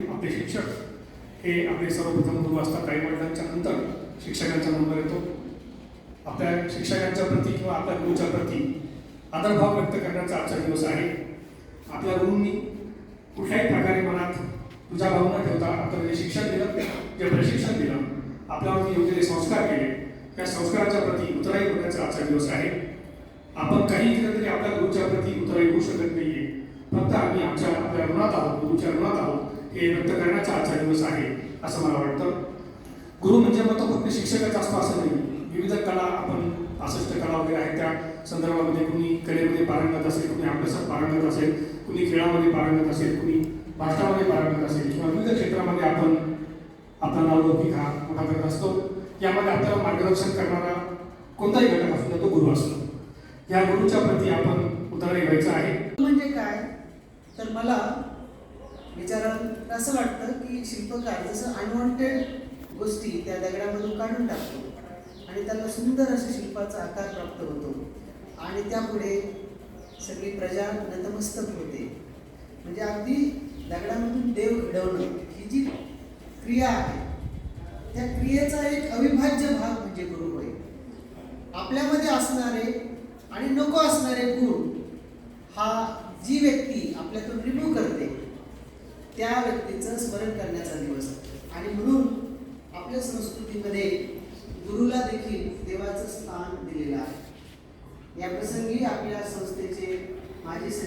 आपले शिक्षक हे आपले सर्वप्रथम गुरु असतात आई वडिलांच्या नंतर शिक्षकांचा नंबर येतो. आपल्या शिक्षकांच्या प्रती किंवा आपल्या गुरुच्या प्रती आदरभाव व्यक्त करण्याचा आजचा दिवस आहे. आपल्या गुरुंनी कुठल्याही प्रकारे मनात तुझा भाव न ठेवता आपल्याला जे शिक्षण दिलं जे प्रशिक्षण दिलं आपल्यावरती योग्य जे संस्कार केले त्या संस्काराच्या प्रती उतराई होण्याचा आजचा दिवस आहे. आपण काही केलं तरी आपल्या गुरुच्या प्रती उतराई होऊ शकत नाही. फक्त आम्ही आमच्या आपल्या ऋणात आहोत गुरुच्या ऋणात आहोत हे व्यक्त करण्याचा आजचा दिवस आहे असं मला वाटतं. गुरु म्हणजे मग तो फक्त शिक्षकच असतो असं नाही. विविध कला आपण पासष्ट कला वगैरे आहेत त्या संदर्भामध्ये. कुणी कलेमध्ये पारंगत असेल कुणी अभ्यासात पारंगत असेल कुणी खेळामध्ये पारंगत असेल कुणी भाषणामध्ये पारंगत असेल किंवा विविध क्षेत्रामध्ये आपण आपला नावलौकिक हा मोठा करत असतो. यामध्ये आपल्याला मार्गदर्शन करणारा कोणताही घटक असतो तो गुरु असतो. या गुरुच्या प्रती आपण उतरणे घ्यायचं आहे. म्हणजे काय? तर मला विचारांना असं वाटतं की शिल्पकार जसं अनवॉन्टेड गोष्टी त्या दगडामधून काढून टाकतो. आणि त्याला सुंदर असं शिल्पाचा आकार प्राप्त होतो. आणि त्यापुढे सगळी प्रजा नतमस्तक होते. म्हणजे अगदी दगडामधून देव घडवणं ही जी क्रिया आहे त्या क्रियेचा एक अविभाज्य भाग म्हणजे गुरु होय आपल्यामध्ये असणारे आणि नको असणारे गुण हा जी व्यक्ती आपल्यातून रिमूव्ह करते त्या व्यक्तीचं स्मरण करण्याचा दिवस. आणि म्हणून आपल्या संस्कृतीमध्ये गुरुला देखील देवाचं स्थान दिलेलं आहे. या प्रसंगी आपल्या संस्थेचे माजी सचिव